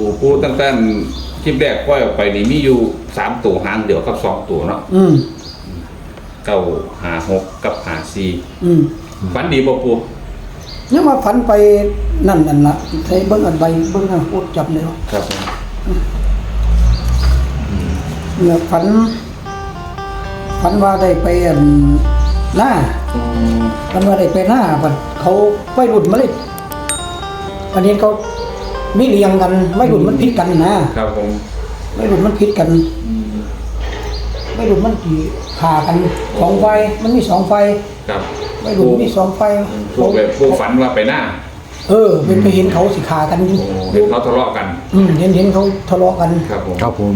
ปูปูตั้งแต่คลิปแรกปล่อยออกไปนี่มีอยู่สามตัวหางเดียวกับสองตัวเนาะอืมเก้าหาหกกับหาสี่อืมฝันดีบ่ปูยังมาฝันไปนั่นนั่นละใช้เบิ้งอันใบเบิ้งอันโคตรจับเลยเนาะครับผมเนี่ยฝันฝันว่าได้ไปอันหน้าอืมฝันว่าได้ไปหน้าบัดเขาไม่หลุดมาเลยวันนี้เขา ไม่เรียงกันไม่หลุดมันผิดกันนะครับผมไม่หลุดมันผิดกันอืมไม่หลุดมันกี่ขากันสองไฟมันมีสองไฟครับไม่หลุดมีสองไฟปูแบบปูฝันว่าไปหน้า เออเป็นไปเห็นเขาสิขากันอยู่โอ้เห็นเขาทะเลาะกัน อืมเห็นเห็นเขาทะเลาะกันครับผมครับผม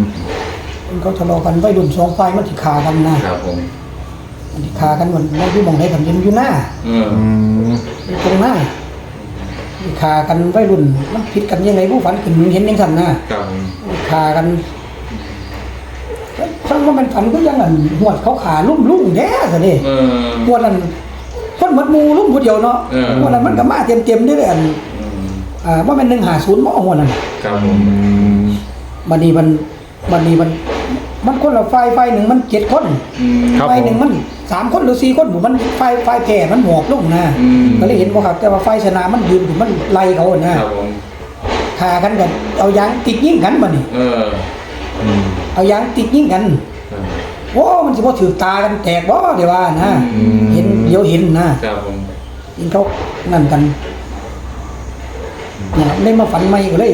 เห็นเขาทะเลาะกันไม่หลุดสองไฟมันสิขากันนะครับผมมันสิขากันเหมือนมันอยู่หมองไหนกันเห็นอยู่หน้าเอออืมอยู่ตรงหน้าสิ ขากันไม่รุ่นมันผิดกันยังไงผู้ฝันขึ้นเห็นยังสั่นนะครับผมขากันทั้งว่ามันฝันก็ยังอันหวดเขาขาลุ่มลุ่มแย่สินี่เออ หวดนั้นคนหมดหมูลุ่มผู้เดียวเนาะเออ หวดนั้นมันก็มาเต็มเต็มๆด้วยเลยอันอืมอ่าว่ามันหนึ่งหาศูนย์หม้อหวดนั้น ครับผอืมมบันนี้มันบันนี้มัน มันคนละไฟไฟหนึ่งมันเจ็ดคนอืมครับไฟผหนึ่มงมันสามคนหรือสี่คนหมู่มันไฟไฟแผ่มันหมอบลงนะอืมก็เลยเห็นว่าครับแต่ว่าไฟสนามมันยืนอยู่มันไล่เขานะครับผมขากันกันเอายางติดยิงกันมานี่เอออืมเอายางติดยิงกันครับโอ้มันสิบ่ถือตากันแตกบ่เดี๋ยวว่านะอืมเห็นเดี๋ยวเห็นนะครับผมเห็นเขานั่นกันเนี่ยได้มาฝันใหม่ก็เลย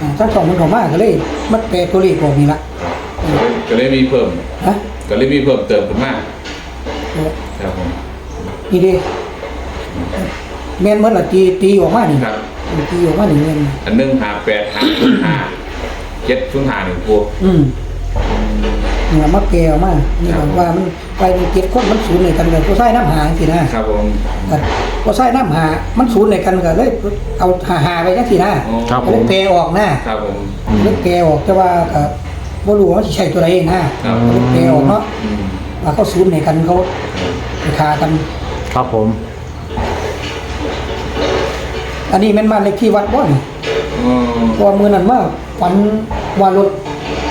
อ่าทั้งสองมันเข้ามาก็เลย มันแปลตัวเลขออกนี่ละ ก็เลยมีเพิ่ม ฮะก็เลยมีเพิ่มเติมขึ้นมาเออครับผมนี่เด้แม่นเหมือนละตีตีออกมานี่ครับ ตีออกมานี่แม่นอันหนึ่งหาแปดหาศูนย์หาเจ็ดศูนย์หาหนึ่งปูอืมเนี่ยมาแปลออกมานี่บอกว่ามันไปมันเจ็ดคนมันศูนย์ในกันเลยผู้ชายน้ำหาสินะครับผมก็ผู้ชายน้ำหามันศูนย์ในกันก็เลยเอาหาหาไปจังซี่นะอ๋อครับก็ผเลยมแปลออกนะครับผม เล็กแปลออกแต่ว่าก็ บ่รู้ว่ามันสิใช่ตัวใดนะครับก็เลยแปลออกเนาะอืมว่าเขาศูนย์ในกันเขาไปฆ่ากัน ครับผม อันนี้แม่นบ้านเลขที่วัดบ่นี่อ๋อเพราะว่ามื้อนั้นมาฝันว่ารถ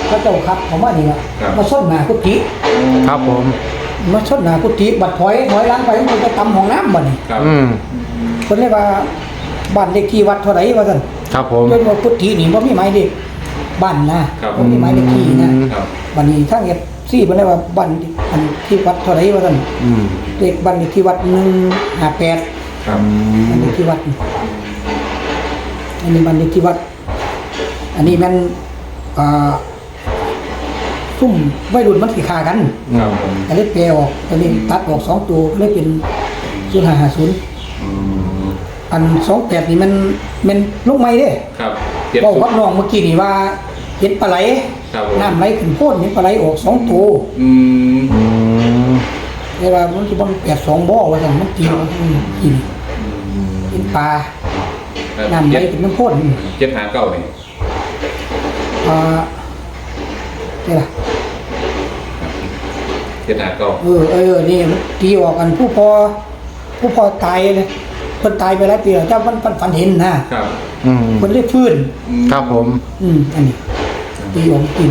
พระเจ้าขับเขามานี่ล่ะครับ มาชนหน้ากุฏิครับผม มาชนหน้ากุฏิบัดถอยถอยหลังไปมันไปตำห้องน้ำบ่นี่ครับอืม เพิ่นเลยว่าบ้านเลขที่วัดเท่าไหร่ว่าซั่นครับผม จนว่ากุฏินี่บ่มีหมายเลข บ้านนะครับบ่มีหมายเลขที่นะครับ บัดนี้ทางเฮ็ดซี่เพิ่นเลยว่าบ้านอันที่วัดเท่าไหร่ว่าซั่นอืมเลขบ้านเลขที่วัด158ครับ บ้านเลขที่วัด อันนี้บ้านเลขที่วัด อันนี้แม่นอ่าซุ่มวัยรุ่นมันสิฆ่ากัน ครับผมก็เลยแปลออกอันนี้ตัดออกสองตัวก็เลยเป็น0550อืมอัน28นี่มันมันลงใหม่เด้ครับเจ็ดบอกศูนกับย์น้องเมื่อกี้นี่ว่า เห็นปลาไหลครับผมน้ำไหลขึ้นโพนเห็นปลาไหลออกสองตัวอืมอืมแต่ว่ามันที่มันแปดสองบ่อว่าสั่นมันตีมันกินเห็นปลาน้ำไหลเจ็ดขึ้นน้ำโพนเจ็ดหาเก้านี่อ่านี่ล่ะเจ็ดหาเก้าเออเออนี่มันตีออกกันผู้พอผู้พอตายเลยเพิ่นตายไปแล้วปีแล้วเจ้ามันฝันฝันเห็นนะครับ อืมเพิ่นได้ฟื้นอืมครับผม อืมอันนี้ ตีออกกิน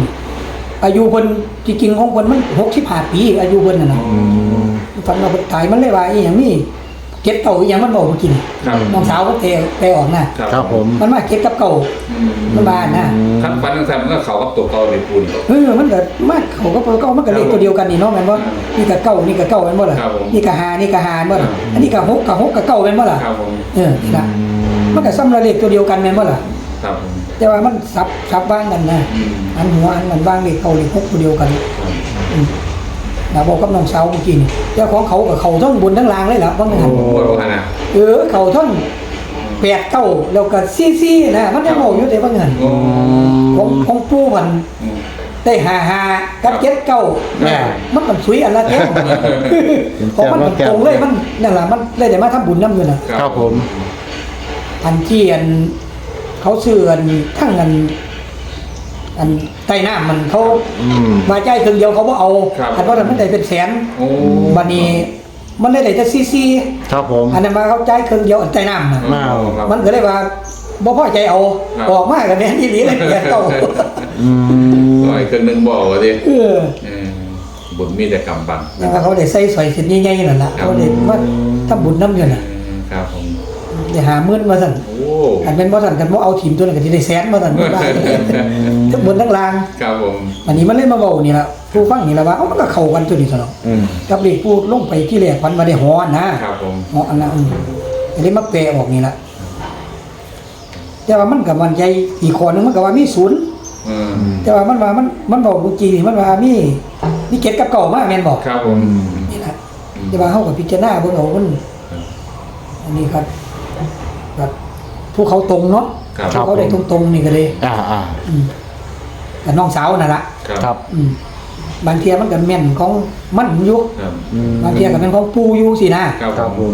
อายุเพิ่นจริงๆของเพิ่นมัน65ปี อายุเพิ่นน่ะนะอืมฝันว่าเพิ่นตายมันเลยว่าอีหยังนี่เก็บเก่าอีหยังมันบอกเมื่อกี้นี่ครับน้องสาวก็แปลแปลออกนะครับครับผม มันมาเก็บกับเก่าอืมมันมานะขั้นฟันทั้งสามมันก็เขากับตัวเก่าเลยปูนเออมันก็มาเขาก็เก่ามันก็เลขตัวเดียวกันนี่เนาะแม่นบ่นี่ก็เก่านี่ก็เก่าแม่นบ่ล่ะครับผมนี่ก็หานี่ก็หาแม่นบ่ล่ะอันนี้ก็หกก็หกก็เก่าแม่นบ่ล่ะครับผมเออนี่ล่ะมันก็ซ้ำละเลขตัวเดียวกันแม่นบ่ล่ะครับผม แต่ว่ามันสับสับว่างกันนะอืมอันหัวอันมันว่างเลขเก่าเลขหกตัวเดียวกันครับอืมน่ะบอกกับน้องสาวเมื่อกี้นี่เจ้าของเขาก็เขาทั้งบนทั้งล่างเลยล่ะว่างั้นโอ้โหขนาดเออเขาท่อนแปดเก้าแล้วก็ซี่ซี่นะมันจะบอกอยู่แต่ว่าเงินโอ้ของของปู่มันอืมได้หาหากับเจ็ดเก้าแม่มันมันสวยอันละแก้วของมันมันตรงเลยมันนั่นแหละมันเลยได้มาทำบุญน้ำอยู่นะครับผมอันที่อัน เขาซื้ออันทั้งอันอันใต้น้ำมันเขาอืมมาใจายเครื่องเดียวเขาบ่เอาอันว่ามันได้เป็นแสนโอ้ บัดนี้มันได้ได้แต่ซี่ซี่ครับผม อันนั้นมาเขาใจายเครื่องเดียวอันใต้น้ำนะอ้าวครับ มันก็เลยว่าบ่พอใจเอาออกมากันแน่นี่หลีเลยแปดเก้าอืม ร้อยเครื่องหนึงบอกว่าดิเออเออบุญมีแต่กำบังแต่ว่าเขาได้ใส่สอยเส้นใหญ่ๆนั่นล่ะครับ เขาได้มาทำบุญน้ำอยู่น่ะเออครับผม ได้หาหมื่นมาสั่นโอ้อันเป็นบ่สั่นกันบ่เอาทีมตัวนั้นก็สิได้แสนมาสั่นบ่ได้ทั้งบนทั้งล่าง ครับผม อันนี้มันเลยมาเว้านี่ล่ะผู้ฟังนี่ล่ะว่าเอ้ามันก็เข้ากันตัวนี้ซะเนาะอืมกับเลขผู้ลงไปที่แรกพันมาได้ฮอนะครับผมฮออันนั้นอืมอันนี้มาแปลออกนี่ล่ะแต่ว่ามันก็มันใจอีกข้อหนึงมันก็ว่ามีศูนย์เออแต่ว่ามันว่ามันมันบอกเมื่อกี้นี่มันว่ามีมีเก็ดกับเก่ามาแม่นบอกครับผม นี่แหละแต่ว่าเฮากับพิจารณาเบิ่งเอามันครับอันนี้ครับครับ ผู้เขาตรงเนาะครับผู้เขาได้ตรงๆนี่ก็เลยอ่าอ่าอืมกับน้องสาวนั่นล่ะครับครับอืมบางเทียมันก็แม่นของมันอยู่ครับอืมบางเทียก็เป็นของปูอยู่สินะครับครับผผม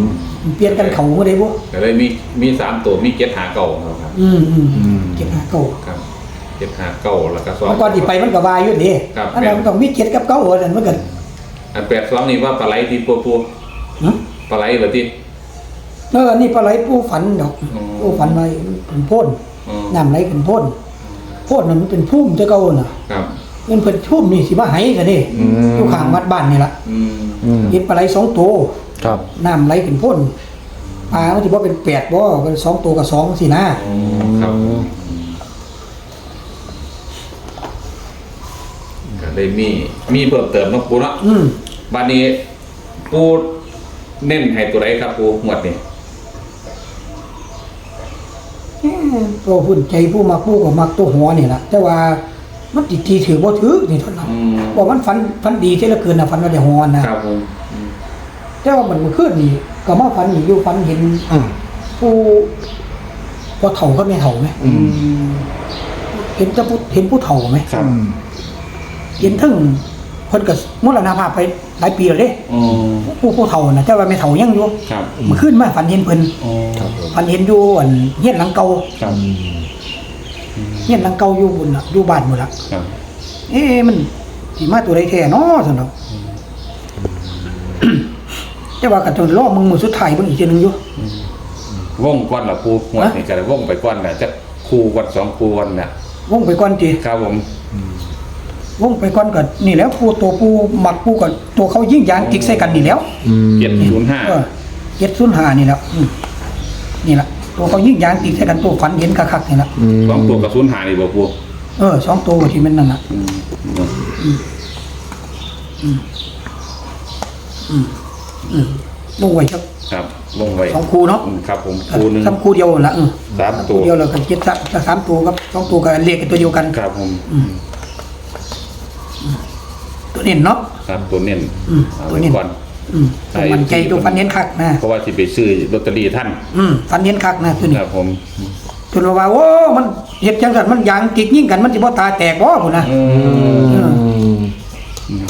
มเปลี่ยนกันเขาบ่ได้บ่ก็เลยมีมีสามตัวมีเจ็ดหาเก่าครับอืมอืมอืมเก็บหาเก่าครับเจ็ดหาเก่าแล้วก็สองเมื่อก่อนที่ไปมันก็ว่าอยู่นี่ครับอันนั้นมันต้องมีเก็ดกับเก่าว่าซั่นมันก็อันแปดสองนี่ว่าปลาไหลที่ปัวปัวหึปลาไหลแบบที่ เออนี่ปลาไหลปูฝันดอกอ๋อปูฝันไว้เป็นพ่นอ๋อน้ำไหลเป็นพ่นพ่นนั่นมันเป็นพุ่มเจ้าเก่าน่ะครับเงินเพิ่นพุ่มนี่สิมาให้กันนี่อืม อยู่ข้างวัดบ้านนี่ล่ะอืมอืมเห็นปลาไหลสองตัวครับน้ำไหลเป็นพ่นปลามันสิบ่เป็นแปดบ่เป็นสองตัวกับสองสินะอ๋อครับก็เลยมี มีเพิ่มเติมเนาะปูเนาะอืม บัดนี้ปูเน้นให้ตัวไหนครับปูหมวดนี่ เอ้อตัวพุ่นใจผู้มักผู้ก็มักตัวหัวนี่ล่ะแต่ว่ามันติดทีถือบ่ถือนี่เท่านั้นอืมว่ามันฝันฝันดีเท่าเหลือเกินน่ะฝันว่าได้หัวนะครับผมอืมแต่ว่ามันเมื่อคืนนี่ก็มาฝันอีกอยู่ฝันเห็นอืมผู้พ่อเฒ่าก็แม่เฒ่าไหมอืมเห็นแต่ผู้เห็นผู้เฒ่าไหม ครับ เห็นทั้ง เพิ่นก็มรณภาพไปหลายปีแล้วเด้อ๋อผู้ผู้เฒ่าน่ะแต่ว่าแม่เฒ่ายังอยู่ครับเมื่อคืนมาฝันเห็นเพิ่นอ๋อครับผมฝันเห็นอยู่อันเฮียนหลังเก่าครับเฮียนหลังเก่าอยู่บุญน่ะอยู่บ้านหมดละครับเอ๊ะมันสิมาตัวใดแท้เนาะซั่นดอกแต่ว่าก็ต้องรอมึงมื้อสุดท้ายเบิ่งอีกเทื่อนึงอยู่ ว่องก้อนละปูหมวดนี่ก็ได้ว่องไปก้อนน่ะจะคู่ก้อนสองคู่ก้อนน่ะวงไปก่อนติครับผม วงไปก่อนก็นี่แหล้วผู้ตัวผู้มักผู้ก็ตัวเขายิ่งยางจิกใส่กันนี่แหล้วอืมเจ็ดศูนย์ห้าเออเจ็ดศูนย์ห้านี่แหละอืมนี่แหละตัวเขายิ่งยางติดใส่กันตัวฝันเห็นคักๆนี่แหละอืมสองตัวกับศูนย์ห้านี่บ่ปูเออสองตัวที่มันนั่นน่ะ อืมอืมลงไว้ครับครับลงไว้สองคู่เนาะอืมครับผมคู่หนึงสามคู่เดียวนั่นละเออสามตัว คู่เดียวแล้วก็เจ็ดสามสามตัวกับสองตัวกับเลขกันตัวเดียวกัน ครับผมตัว เน้นเนาะครับตัวเน้นอืมเอาตัวไว้เน้นก่อน อืมตัวมันใจตัวฟันเน้นคักนะเพราะว่าสิไปซื้อลอตเตอรี่ท่านอืมฟันเน้นคักนะตัวนี้ครับผม จนว่าโอ้มันเฮ็ดจังซั่นมันยางกิกยิ่งกันมันสิบ่ตาแตกบ่พุ่นนะอืมอืม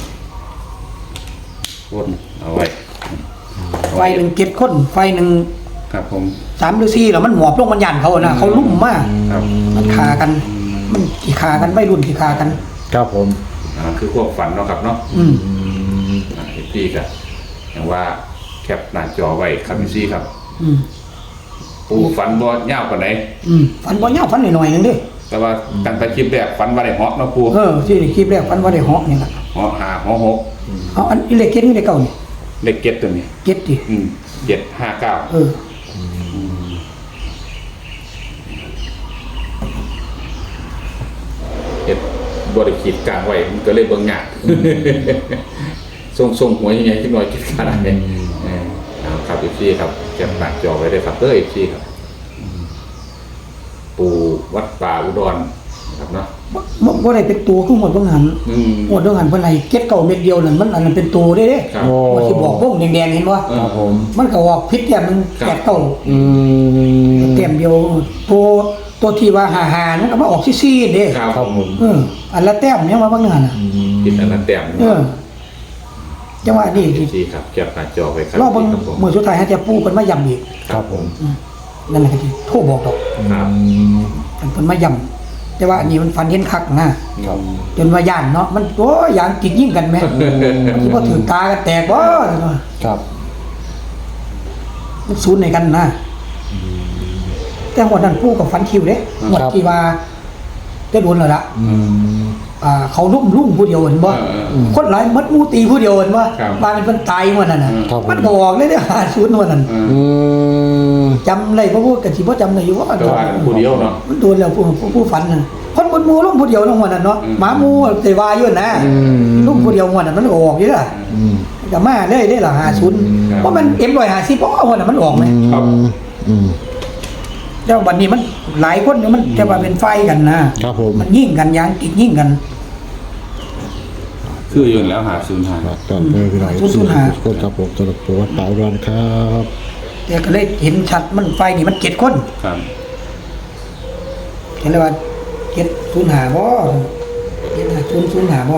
วนเอาไว้เอาไฟว้หนึ่งเจ็ดคนไฟหนึ่งครับผม สามหรือสี่แล้วมันหมอบลงมันยันเขานะเขาลุ่มมากครับ มันคากันมันขี่คากันไม่รุ่นขี่คากัน ครับผม อ่าคือความฝันเนาะครับเนาะอืมอืมอ่าเอฟซีกันอย่างว่าแคปหน้าจอไว้ครับพี่ซีครับ อืมปูฝันบ่ยาวกว่าไหนอืมฟันบ่ยาวฟันหน่อยๆหนึงเดิแต่ว่าตั้งแต่คลิปแรกฝันว่าได้เหาะเนาะปูเออที่คลิปแรกฟันว่าได้เหาะนี่ล่ะเหาะหาเหาะหกเอาอันนี้เลขเก็ดนี่เลขเก่านี่เลขเก็ตตัวนี้เก็ดดิอืมเจ็ดห้าเก้าเออเอ็ด บริขีดกลางไว้มันก็เลยเบิ่งยากส่งส่งหัวยังไงที่หน่อยคิดขนาดนี้เออเอาครับเอฟซีครับแคปหน้าจอไว้เลยครับเด้อเอฟซีครับ ปูวัดป่าอุดรนะครับเนาะบ่บ่บ่ได้เป็นตัวคือหมดบ่หันอืมหมดบ่หันเพิ่นให้เก็ดเก่าเม็ดเดียวนั่นมันอันนั้นเป็นตัวเด้เด้ครับโอ้ว่าสิบอกวงแดงๆเห็นบ่เออครับผมมันก็ออกพิษแต้มหนึงครับแปดเก่าอืมเต็มเดียวตัว ตัวที่ว่าหาหานั่นก็มาออกซี่ๆเด้ครับครับผมเอออันละแต้มยังมาบางนึงหั่นน่ะกินอันนั้นแต้มเออจังหวะนี้เอฟซีครับแคปหน้าจอไว้ครับรอบเบิ่งครับผมมื้อสุดท้ายให้จะปูเพิ่นมาย้ำอีกครับผมนั่นแหละก็สิโทรบอกดอกครับเพิ่นมาย้ำแต่ว่าอันนี้มันฟันเห็นคักนะครับจนว่าย่านเนาะมันโอ้ยางกิกยิ่งกันแม่มันสิบ่ถือตากันแตกบ่ครับมันศูนย์ในกันนะ แต่หัวนั้นผู้กับฟันคิวเด้หมดที่ว่าจะโดนแล้วละอืม อ่าเขาลุ่มลุ่มผู้เดียวเห็นบ่เออเออคนหลายมัดมูตีผู้เดียวเห็นบ่ครับบางเป็นคนตายมันนั่นน่ะครับผม มันก็ออกเลยเด้อหาชุดมันนั่นเอออืม จำเลยเพราะพูดกันสิบ่จำได้อยู่ว่าแต่ว่าผู้เดียวเนาะ มันโดนแล้วผู้ผู้ผู้ฝันน่ะคนบนหมูลุ่มผู้เดียวนั่นหัวนั่นเนาะอืม หมาหมูแต่ว่าอยู่นะอืม ลุ่มผู้เดียวหัวนั่นมันก็ออกอยู่ล่ะอืม ก็มาได้ได้ล่ะหาชุดครับเพราะมันเอ็มร้อยห้าสิบเพราะหัวนั่นมันออกไหมครับอืม แล้ววันนี้มันหลายคนเนี่ยมันจะมาเป็นไฟกันนะครับผม มันยิ่งกันยางกิกยิ่งกัน คืออยู่แล้วหาศูนย์หาครับตอนเพื่อนพี่น้องศูนย์ศูนย์ห้าทุกคนครับผมสำหรับประวัติป่าอุดรครับแต่ก็เลยเห็นชัดมันไฟนี่มันเจ็ดคนครับ เห็นเลยว่าเจ็ดศูนย์หาบ่เจ็ดหาศูนย์ศูนย์หาบ่